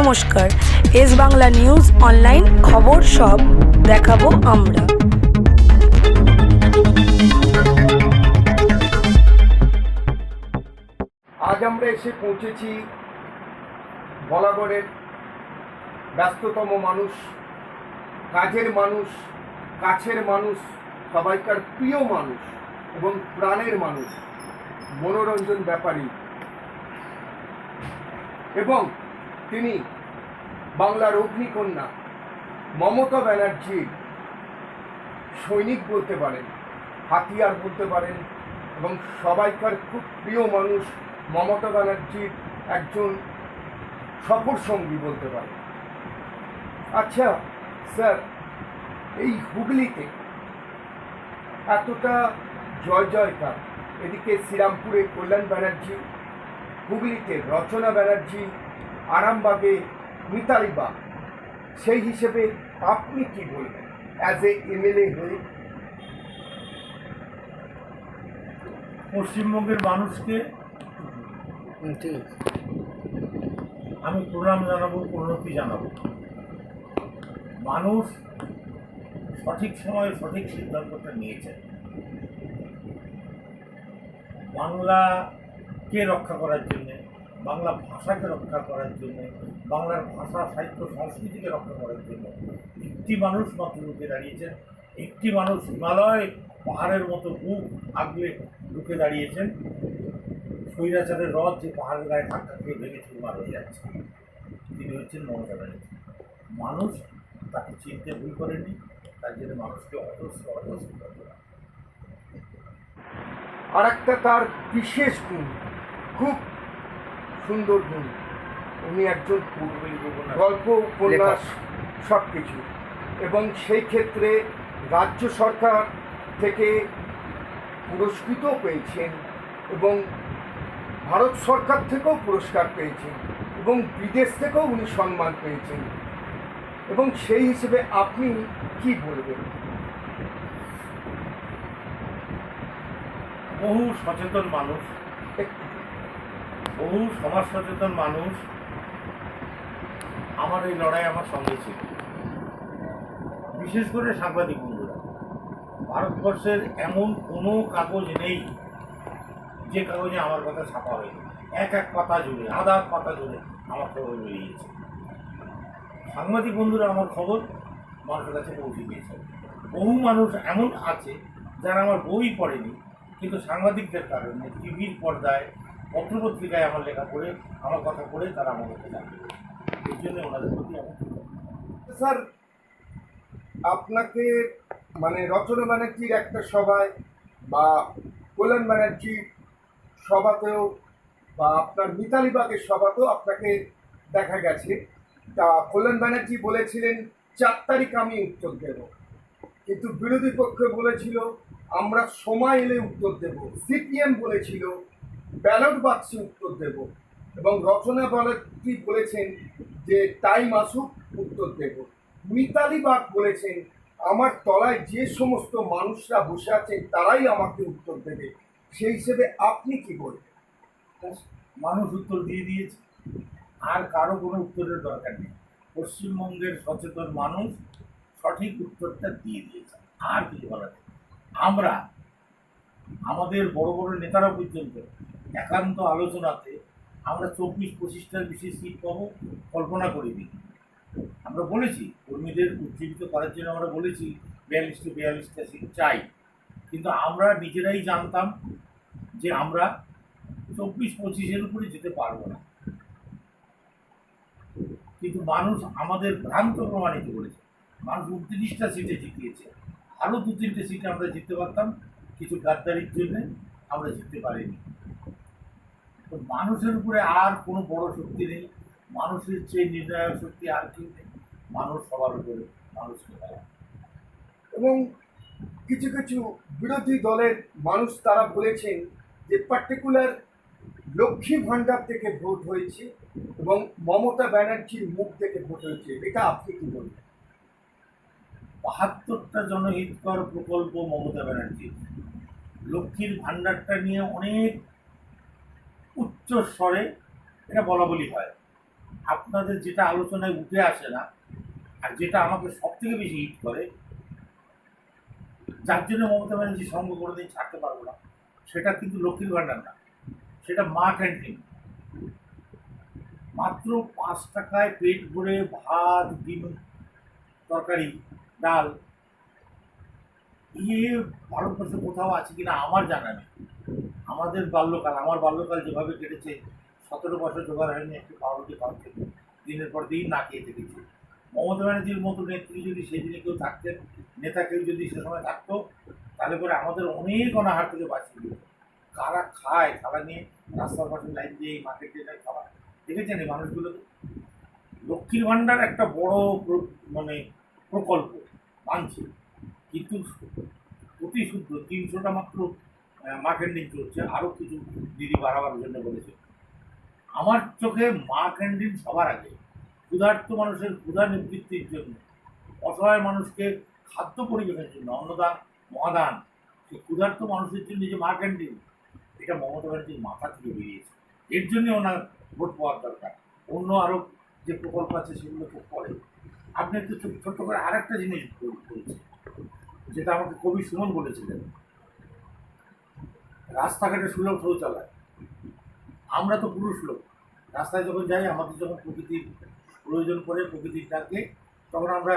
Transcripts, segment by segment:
নমস্কার। S Bangla news online খবর সব দেখাবো আমরা। আজ আমরা এসে পৌঁছেছি বলাগড়ের ব্যস্ততম মানুষ, কাজের মানুষ, কাছের মানুষ, সবাইকার প্রিয় মানুষ এবং প্রাণের মানুষ, মনোরঞ্জন ব্যাপারী। এবং তিনি বাংলার অগ্নিকন্যা মমতা ব্যানার্জির সৈনিক বলতে পারেন, হাতিয়ার বলতে পারেন এবং সবাইকার খুব প্রিয় মানুষ মমতা ব্যানার্জির একজন সফর সঙ্গী বলতে পারেন। আচ্ছা স্যার, এই হুগলিতে এতটা জয় জয়কার এদিকে শ্রীরামপুরে কল্যাণ ব্যানার্জি, হুগলিতে রচনা ব্যানার্জি আরামবাগে মিতালি বাগ সেই হিসেবে আপনি কি বলবেন? অ্যাজ এ এমএলএ হয়ে? পশ্চিমবঙ্গের মানুষকে আমি প্রণাম জানাব প্রণতি জানাব। মানুষ সঠিক সময়ে সঠিক সিদ্ধান্তটা নিয়েছে। বাংলাকে রক্ষা করার জন্যে বাংলা ভাষাকে রক্ষা করার জন্য, বাংলার ভাষা, সাহিত্য, সংস্কৃতিকে রক্ষা করার জন্য একটি মানুষ মাত্র রুখে দাঁড়িয়েছেন। একটি মানুষ হিমালয় পাহাড়ের মতো বুক আগলে ঢুকে দাঁড়িয়েছেন। স্বৈরাচারের রথ যে পাহাড়ের গায়ে ধাক্কা খেয়ে ভেঙে চুরমার হয়ে যাচ্ছে। তিনি হচ্ছেন মমতা ব্যানার্জি। মানুষ তাকে চিনতে ভুল করেনি তার জন্য মানুষকে অজস্র অজস্র। আর একটা তার বিশেষ গুণ, খুব সুন্দর গুণ উনি একজন গল্প উপন্যাস সব কিছু এবং সেই ক্ষেত্রে রাজ্য সরকার থেকে পুরস্কৃত পেয়েছেন এবং ভারত সরকার থেকেও পুরস্কার পেয়েছেন এবং বিদেশ থেকেও উনি সম্মান পেয়েছেন। এবং সেই হিসেবে আপনি কি বলবেন? বহু সচেতন মানুষ। বহু সমাজ সচেতন মানুষ আমার এই লড়াই আমার সঙ্গে ছিল। বিশেষ করে সাংবাদিক বন্ধুরা, ভারতবর্ষের এমন কোনো কাগজ নেই যে কাগজে আমার কথা ছাপা হয়নি। এক এক পাতা জুড়ে, আধা পাতা জুড়ে আমার খবর বেরিয়েছে। সাংবাদিক বন্ধুরা, আমার খবর মানুষের কাছে পৌঁছে দিয়েছে বহু মানুষ এমন আছে যারা আমার বই পড়েনি, কিন্তু সাংবাদিকদের কারণে টিভির পর্দায় পত্রপত্রিকায় আমার লেখা পড়ে, আমার কথা পড়ে তারা আমার কাছে জানতে এই জন্য ওনাদের প্রতি আমার স্যার, আপনাকে মানে রচনা ব্যানার্জির একটা সভায় বা কল্যাণ ব্যানার্জির সভাতেও বা আপনার মিতালি বাগের সভাতেও আপনাকে দেখা গেছে। তা কল্যাণ ব্যানার্জি বলেছিলেন, চার তারিখ আমি উত্তর দেব। কিন্তু বিরোধী পক্ষ বলেছিল, আমরা সময় এলে উত্তর দেব। সিপিএম বলেছিল ব্যালট বাক্সে উত্তর দেব এবং রচনা ব্যানার্জি বলেছেন যে টাইম আসুক উত্তর দেব। মিতালি বাগ বলেছেন, আমার তলায় যে সমস্ত মানুষরা বসে আছেন, তারাই আমাকে উত্তর দেবে। সেই হিসেবে আপনি কি বলবেন? মানুষ উত্তর দিয়ে দিয়েছে। আর কারও কোনো উত্তরের দরকার নেই। পশ্চিমবঙ্গের সচেতন মানুষ সঠিক উত্তরটা দিয়ে দিয়েছে। আর কিছু বলার আমরা, আমাদের বড় বড় নেতারা পর্যন্ত একান্ত আলোচনাতে আমরা চব্বিশ, পঁচিশটার বেশি সিট পাবো, কল্পনা করিনি। আমরা বলেছি, কর্মীদের উজ্জীবিত করার জন্য আমরা বলেছি, বিয়াল্লিশটা বিয়াল্লিশটা সিট চাই। কিন্তু আমরা নিজেরাই জানতাম যে আমরা চব্বিশ, পঁচিশের উপরে যেতে পারব না। কিন্তু মানুষ আমাদের ভ্রান্ত প্রমাণিত করেছে। মানুষ উনত্রিশটা সিটে জিতিয়েছে। আরও দু তিনটে সিটে আমরা জিততে পারতাম। কিছু গাদ্দারির জন্য আমরা জিততে পারিনি। তো মানুষের উপরে আর কোনো বড় শক্তি নেই। মানুষের চেয়ে নির্ণায়ক শক্তি আর কেউ নেই। মানুষ সবার উপরে মানুষকে দেয় এবং কিছু কিছু বিরোধী দলের মানুষ তারা বলেছেন যে পার্টিকুলার লক্ষ্মী ভাণ্ডার থেকে ভোট হয়েছে এবং মমতা ব্যানার্জির মুখ থেকে ভোট হয়েছে। এটা আপনি কি বলবেন? বাহাত্তরটা জনহিতকর প্রকল্প মমতা ব্যানার্জির। লক্ষ্মীর ভাণ্ডারটা নিয়ে অনেক উচ্চ স্বরে এটা বলা বলি হয়। আপনাদের যেটা আলোচনায় উঠে আসে না, আর যেটা আমাকে সব থেকে বেশি হিট করে, যার জন্য মমতা ব্যানার্জি সঙ্গ করে দিন ছাড়তে পারব না, সেটা কিন্তু লক্ষ্মীর ভাণ্ডার না। সেটা মা ক্যান্টিন মাত্র পাঁচ টাকায় পেট ভরে ভাত, ডিম, তরকারি, ডাল ইয়ে ভারতবর্ষে কোথাও আছে কিনা আমার জানা নেই। আমাদের বাল্যকাল, আমার বাল্যকাল যেভাবে কেটেছে, সতেরো বছর জোগাড় হয়নি একটি পাউরুটি খাওয়া থেকে দিনের পর দিন না খেয়ে থেকেছি। মমতা ব্যানার্জির মতো নেত্রী যদি সেদিনে কেউ থাকতেন, নেতা কেউ যদি সে সময় থাকতো, তাহলে পরে আমাদের অনেক অনাহার থেকে বাঁচিয়ে দিত। কারা খায়, তারা নিয়ে রাস্তার পাশে লাইন দিয়ে এই মার্কেট দিয়ে খাবার। দেখেছেন এই মানুষগুলোকে? লক্ষ্মীর ভাণ্ডার একটা বড় মানে প্রকল্প, মানছে। কিন্তু অতি শুদ্ধ তিনশোটা মাত্র মা ক্যান্টিন চলছে, আরও কিছু দিদি বাড়াবার জন্য বলেছে। আমার চোখে মা ক্যান্টিন সবার আগে। ক্ষুধার্ত মানুষের ক্ষুধা নিবৃত্তির জন্য, অসহায় মানুষকে খাদ্য পরিবেশের জন্য, অন্নদান, মহাদান, সেই ক্ষুধার্ত মানুষের জন্য যে মা ক্যান্টিন এটা মমতা ব্যানার্জির মাথা থেকে বেরিয়েছে। এর জন্য ওনার ভোট পাওয়ার দরকার। অন্য আরও যে প্রকল্প আছে, সেগুলো খুব পরে। আপনি একটু ছোট্ট করে আরেকটা জিনিস বল- বলছি যেটা আমাকে কবি সুমন বলেছিলেন। রাস্তাঘাটে সুলভ শৌচালয় আমরা তো পুরুষ লোক। রাস্তায় যখন যাই, আমাদের যখন প্রকৃতির প্রয়োজন পড়ে, প্রকৃতির ডাকে, তখন আমরা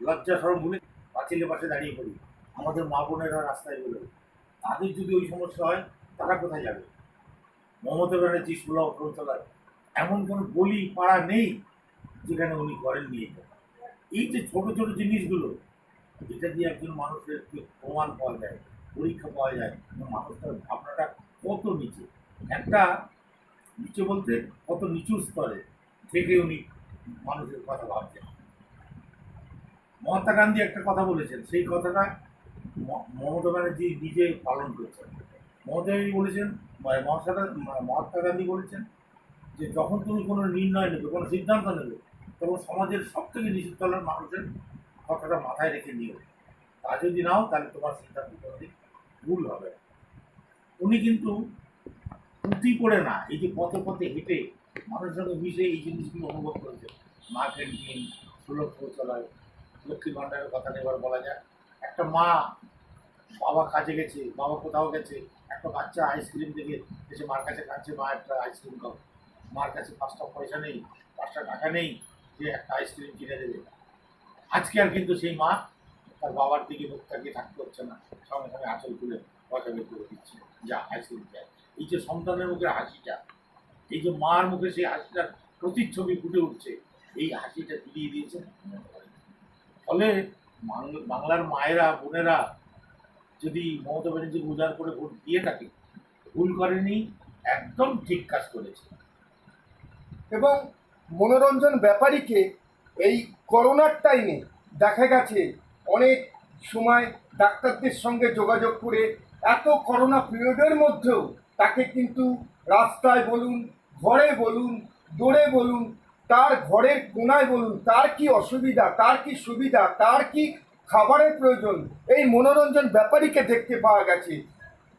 লজ্জা, সরম ভুলে পাঁচিলে পাশে দাঁড়িয়ে পড়ি। আমাদের মা বোনেরা রাস্তায় বলে, তাদের যদি ওই সমস্যা হয়, তারা কোথায় যাবে? মমতা ব্যানার্জি সুলভ শৌচালয় এমন কোনো গলি পাড়া নেই, যেখানে উনি করেন নিয়ে এই যে ছোট ছোট জিনিসগুলো, এটা দিয়ে একজন মানুষের প্রমাণ পাওয়া যায়। পরীক্ষা পাওয়া যায়। মানুষটার ভাবনাটা কত নিচে? একটা নিচে বলতে কত নিচু স্তরে থেকে উনি মানুষের কথা ভাবছেন। মহাত্মা গান্ধী একটা কথা বলেছেন, সেই কথাটা মমতা ব্যানার্জি নিজে পালন করেছেন। মমতা বলেছেন মহাত্মা মহাত্মা গান্ধী বলেছেন যে যখন তুমি কোনো নির্ণয় নেবে, কোনো সিদ্ধান্ত নেবে, তখন সমাজের সব থেকে নিচু তলার মানুষের কথাটা মাথায় রেখে নিও। তা যদি নাও, তাহলে তোমার সিদ্ধান্ত কোনোদিন ভুল হবে। উনি কিন্তু পুঁথি করে না, এই যে পথে পথে হেঁটে মানুষের সঙ্গে মিশে এই জিনিসগুলো অনুভব করেছে। মা ক্যান্টিন সুলভ শৌচালয় লক্ষ্মী ভাণ্ডারের কথা এবার বলা যায় একটা মা বাবা কাজে গেছে, বাবা কোথাও গেছে, একটা বাচ্চা আইসক্রিম থেকে এসে মার কাছে কাছে মা, একটা আইসক্রিম খাও। মার কাছে পাঁচটা পয়সা নেই, পাঁচটা টাকা নেই যে একটা আইসক্রিম কিনে দেবে। আজকে আর কিন্তু সেই মা তার বাবার দিকে মুখ তাকিয়ে থাকতে হচ্ছে না। সঙ্গে সঙ্গে আঁচল তুলে পয়সা বের করে দিচ্ছে। যা আইসক্রিম খায় এই যে সন্তানের মুখের হাসিটা, এই যে মার মুখে সেই হাসিটার প্রতিচ্ছবি ফুটে উঠছে, এই হাসিটা ফিরিয়ে দিয়েছে ফলে বাংলার মায়েরা, বোনেরা যদি মমতা ব্যানার্জি উজাড় করে ভোট দিয়ে থাকে, ভুল করেনি, একদম ঠিক কাজ করেছে। এবং মনোরঞ্জন ব্যাপারীকে এই করোনার টাইমে দেখা গেছে অনেক সময় ডাক্তারদের সঙ্গে যোগাযোগ করে এত করোনা পিরিয়ডের মধ্যেও তাকে কিন্তু রাস্তায় বলুন ঘরে বলুন দৌড়ে বলুন তার ঘরের কোনায় বলুন তার কি অসুবিধা তার কি সুবিধা তার কি খাবারের প্রয়োজন এই মনোরঞ্জন ব্যাপারীকে দেখতে পাওয়া গেছে।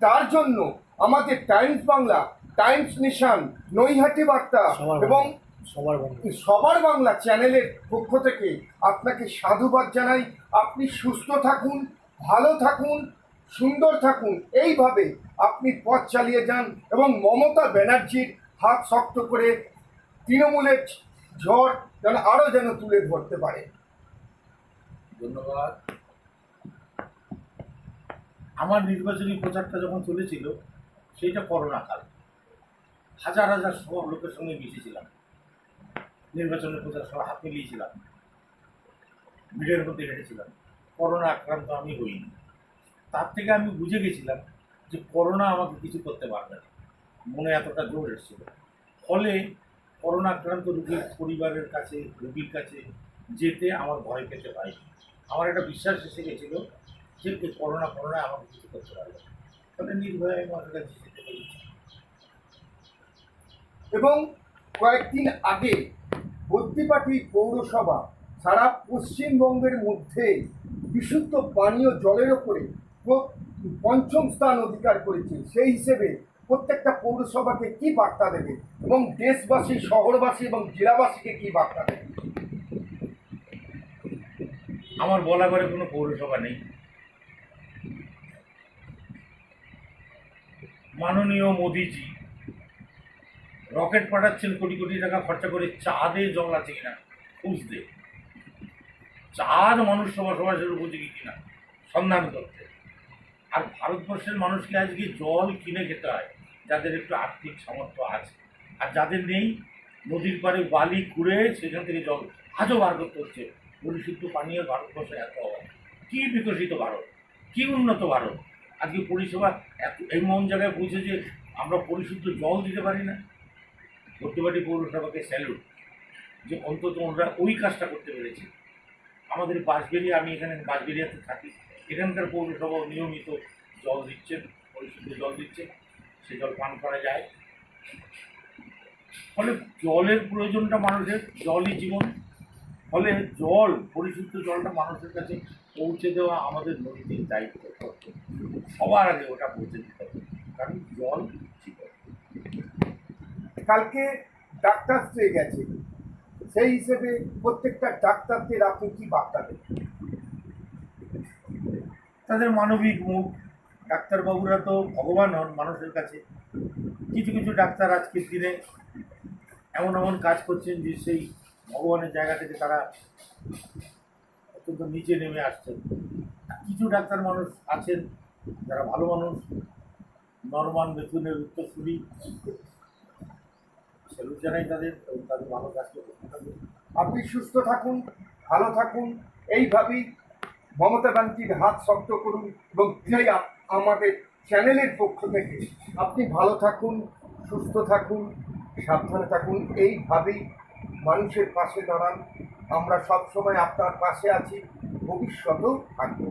তার জন্য আমাদের টাইমস বাংলা টাইমস নিশান নৈহাটি বার্তা এবং সবার বন্ধু সবার বাংলা চ্যানেলের পক্ষ থেকে আপনাকে সাধুবাদ জানাই। আপনি সুস্থ থাকুন ভালো থাকুন সুন্দর থাকুন। এইভাবে আপনি পথ চালিয়ে যান এবং মমতা ব্যানার্জির হাত শক্ত করে তৃণমূলের ঝড় যেন আরও যেন তুলে ধরতে পারে। ধন্যবাদ। আমার নির্বাচনী প্রচারটা যখন চলেছিল সেইটা করোনা কাল। হাজার হাজার সব লোকের সঙ্গে মিশেছিলাম। নির্বাচনের প্রচার সব হাত মিলিয়েছিলাম। ভিড়ের মধ্যে হেঁটেছিলাম। করোনা আক্রান্ত আমি হইনি। তার থেকে আমি বুঝে গেছিলাম যে করোনা আমাকে কিছু করতে পারবে না। মনে এতটা জোর এসেছিল। ফলে করোনা আক্রান্ত রোগীর পরিবারের কাছে, রোগীর কাছে যেতে আমার ভয় পেতে হয়নি। আমার একটা বিশ্বাস এসে গেছিল যে করোনা করোনা আমাকে কিছু করতে পারবে। ফলে নির্ভয়ে আমি আমার কাছে যেতে পেরেছি। এবং কয়েকদিন আগে বদ্যিপাটি পৌরসভা সারা পশ্চিমবঙ্গের মধ্যে বিশুদ্ধ পানীয় জলের ওপরে পঞ্চম স্থান অধিকার করেছে। সেই হিসেবে প্রত্যেকটা পৌরসভাকে কি বার্তা দেবে এবং দেশবাসী, শহরবাসী এবং জেলাবাসীকে কি বার্তা দেবে? আমার বলা করে কোনো পৌরসভা নেই। মাননীয় মোদিজি রকেট পাঠাচ্ছেন কোটি কোটি টাকা খরচা করে চাঁদে জল আছে কিনা, খুঁজতে। চাঁদ মানুষ বসবাসের উপযোগী কিনা, সন্ধান করতে। আর ভারতবর্ষের মানুষকে আজকে জল কিনে খেতে হয়, যাদের একটু আর্থিক সামর্থ্য আছে। আর যাদের নেই, নদীর পাড়ে বালি কুড়ে সেখান থেকে জল আজও বার করতে হচ্ছে। পরিশুদ্ধ পানীয় ভারতবর্ষে এত অভাব। কী বিকশিত ভারত? কী উন্নত ভারত? আজকে পরিষেবা এত এমন জায়গায় পৌঁছে যে আমরা পরিশুদ্ধ জল দিতে পারি না। ভর্তিবাটি পৌরসভাকে স্যালুট যে অন্তত ওরা ওই কাজটা করতে পেরেছে। আমাদের বাঁশবেরিয়া আমি এখানে বাঁশবেরিয়াতে থাকি, এখানকার পৌরসভাও নিয়মিত জল দিচ্ছে, পরিশুদ্ধ জল দিচ্ছে, সে জল পান করা যায়। ফলে জলের প্রয়োজনটা মানুষের, জলই জীবন। ফলে জল, পরিশুদ্ধ জলটা মানুষের কাছে পৌঁছে দেওয়া আমাদের নৈতিক দায়িত্ব। সবার আগে ওটা পৌঁছে দিতে হবে। কারণ জল কালকে ডাক্তার স্ট্রে গেছে। সেই হিসেবে প্রত্যেকটা ডাক্তারদের আপনি কি বার্তা দেবেন? তাদের মানবিক মুখ, ডাক্তারবাবুরা তো ভগবান হন মানুষের কাছে। কিছু কিছু ডাক্তার আজকের দিনে এমন এমন কাজ করছেন যে সেই ভগবানের জায়গা থেকে তারা অত্যন্ত নিচে নেমে আসছেন। কিছু ডাক্তার মানুষ আছেন, যারা ভালো মানুষ। নরমান বেতনের উত্তরসূরি। সেলুট জানাই তাদের তাদের ভালো কাজকে। আপনি সুস্থ থাকুন, ভালো থাকুন, এইভাবেই মমতা ব্যানার্জির হাত শক্ত করুন এবং আমাদের চ্যানেলের পক্ষ থেকে আপনি ভালো থাকুন, সুস্থ থাকুন, সাবধানে থাকুন, এইভাবেই মানুষের পাশে দাঁড়ান আমরা সবসময় আপনার পাশে আছি, ভবিষ্যতেও থাকব